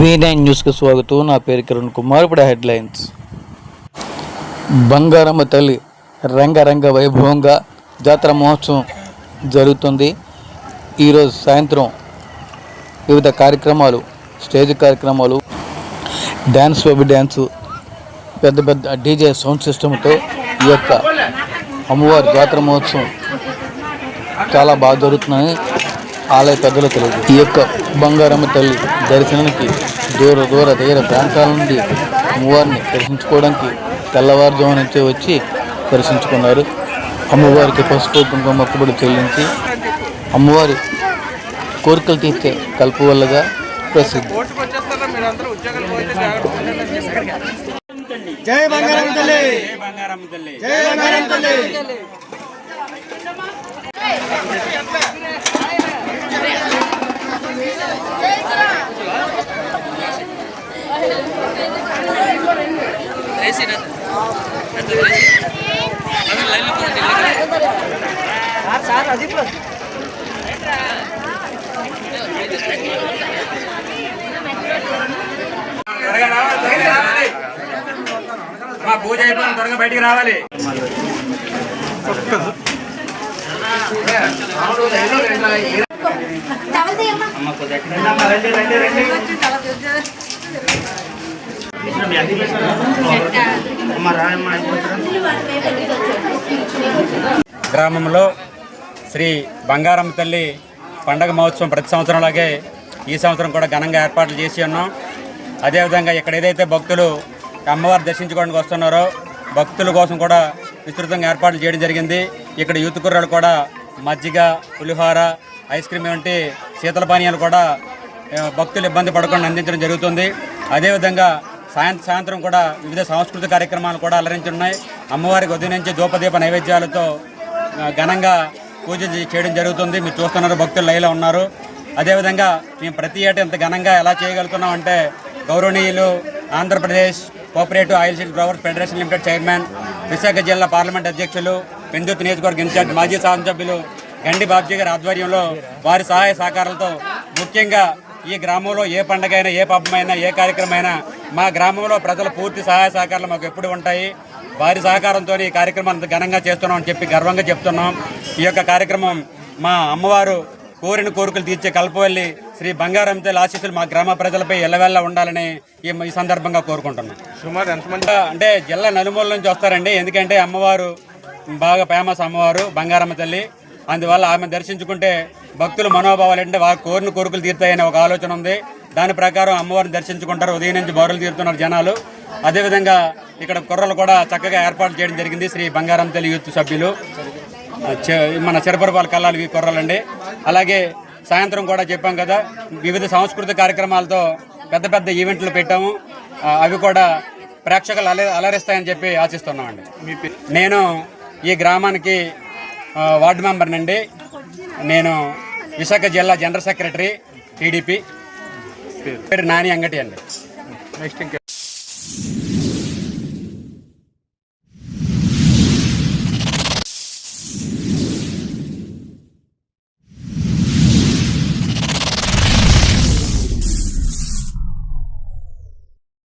V nine న్యూస్కి స్వాగతం. నా పేరు కిరణ్ కుమార్. ఇప్పుడు హెడ్లైన్స్. బంగారమ్మ తల్లి రంగరంగ వైభవంగా జాతర మహోత్సవం జరుగుతుంది. ఈరోజు సాయంత్రం వివిధ కార్యక్రమాలు స్టేజ్ కార్యక్రమాలు డ్యాన్స్ బేబీ డ్యాన్సు పెద్ద పెద్ద డీజే సౌండ్ సిస్టమ్తో ఈ యొక్క అమ్మవారి జాతర మహోత్సవం చాలా బాగా జరుగుతుందని ఆలయ పెద్దలు తెలియదు ఈ యొక్క బంగారమ్మ తల్లి దర్శనానికి దూర దూర దగ్గర ప్రాంతాల నుండి అమ్మవారిని దర్శించుకోవడానికి తెల్లవారుజాము నుంచి వచ్చి దర్శించుకున్నారు. అమ్మవారికి పసుపు కుంకుమ మొక్కుబడి చెల్లించి అమ్మవారి కోరికలు తీర్చే కల్పవల్లగా ప్రసిద్ధి. జై బంగారం తల్లి. బంగారం తల్లి. జై బంగారం తల్లి. త్వరగా రావాలి మా పూజ అయిపోయిన త్వరగా బయటికి రావాలి. గ్రామంలో శ్రీ బంగారమ్మ తల్లి పండగ మహోత్సవం ప్రతి సంవత్సరంలాగే ఈ సంవత్సరం కూడా ఘనంగా ఏర్పాట్లు చేసి ఉన్నాం. అదేవిధంగా ఇక్కడ ఏదైతే భక్తులు అమ్మవారు దర్శించుకోవడానికి వస్తున్నారో భక్తుల కోసం కూడా విస్తృతంగా ఏర్పాట్లు చేయడం జరిగింది. ఇక్కడ యూత్ కుర్రాలు కూడా మజ్జిగ పులిహోర ఐస్ క్రీమ్ వంటి శీతల పానీయాలు కూడా భక్తులు ఇబ్బంది పడకుండా అందించడం జరుగుతుంది. అదేవిధంగా సాయంత్రం సాయంత్రం కూడా వివిధ సాంస్కృతిక కార్యక్రమాలు కూడా అలరించున్నాయి. అమ్మవారికి ఉదయం నుంచి దూపదీప నైవేద్యాలతో ఘనంగా పూజ చేయడం జరుగుతుంది. మీరు చూస్తున్నారు భక్తులు లైలో ఉన్నారు. అదేవిధంగా మేము ప్రతి ఏటా ఇంత ఘనంగా ఎలా చేయగలుగుతున్నాం అంటే గౌరవనీయులు Andhra Pradesh cooperative oil seeds growers federation limited chairman Visakha జిల్లా పార్లమెంట్ అధ్యక్షులు పెందుర్తి నియోజకవర్గ ఇన్ఛార్జ్ మాజీ శాసనసభ్యులు గండి బాబ్జీ గారి ఆధ్వర్యంలో వారి సహాయ సహకారాలతో ముఖ్యంగా ఈ గ్రామంలో ఏ పండగైనా ఏ పబ్బమైనా ఏ కార్యక్రమైనా మా గ్రామంలో ప్రజల పూర్తి సహాయ సహకారాలు మాకు ఎప్పుడు ఉంటాయి. వారి సహకారంతో ఈ కార్యక్రమాన్ని ఘనంగా చేస్తున్నాం అని చెప్పి గర్వంగా చెప్తున్నాం. ఈ యొక్క కార్యక్రమం మా అమ్మవారు కోరిన కోరికలు తీర్చే కల్పవల్లి శ్రీ బంగారం తల్లి ఆశీస్సులు మా గ్రామ ప్రజలపై ఎల్లవెల్ల ఉండాలని ఈ సందర్భంగా కోరుకుంటున్నాం. సుమారు ఎంతమంది అంటే జిల్లా నలుమూల నుంచి వస్తారండి. ఎందుకంటే అమ్మవారు బాగా ఫేమస్ అమ్మవారు బంగారమ్మ తల్లి. అందువల్ల ఆమె దర్శించుకుంటే భక్తుల మనోభావాలు ఏంటంటే వారు కోరిన కోరికలు తీరుతాయనే ఒక ఆలోచన ఉంది. దాని ప్రకారం అమ్మవారిని దర్శించుకుంటారు. ఉదయం నుంచి బౌరులు తీరుతున్నారు జనాలు. అదేవిధంగా ఇక్కడ కుర్రలు కూడా చక్కగా ఏర్పాటు చేయడం జరిగింది శ్రీ బంగారం తల్లి యూత్ సభ్యులు. మన చిరపరపాల కళ్ళాలు ఈ కుర్రలండి. అలాగే సాయంత్రం కూడా చెప్పాం కదా వివిధ సాంస్కృతిక కార్యక్రమాలతో పెద్ద పెద్ద ఈవెంట్లు పెట్టాము. అవి కూడా ప్రేక్షకులు అల అలరిస్తాయని చెప్పి ఆశిస్తున్నామండి. నేను ఈ గ్రామానికి వార్డు మెంబర్నండి. నేను విశాఖ జిల్లా జనరల్ సెక్రటరీ టీడీపీ. పేరు? నాని అంగటి అండి. నెక్స్ట్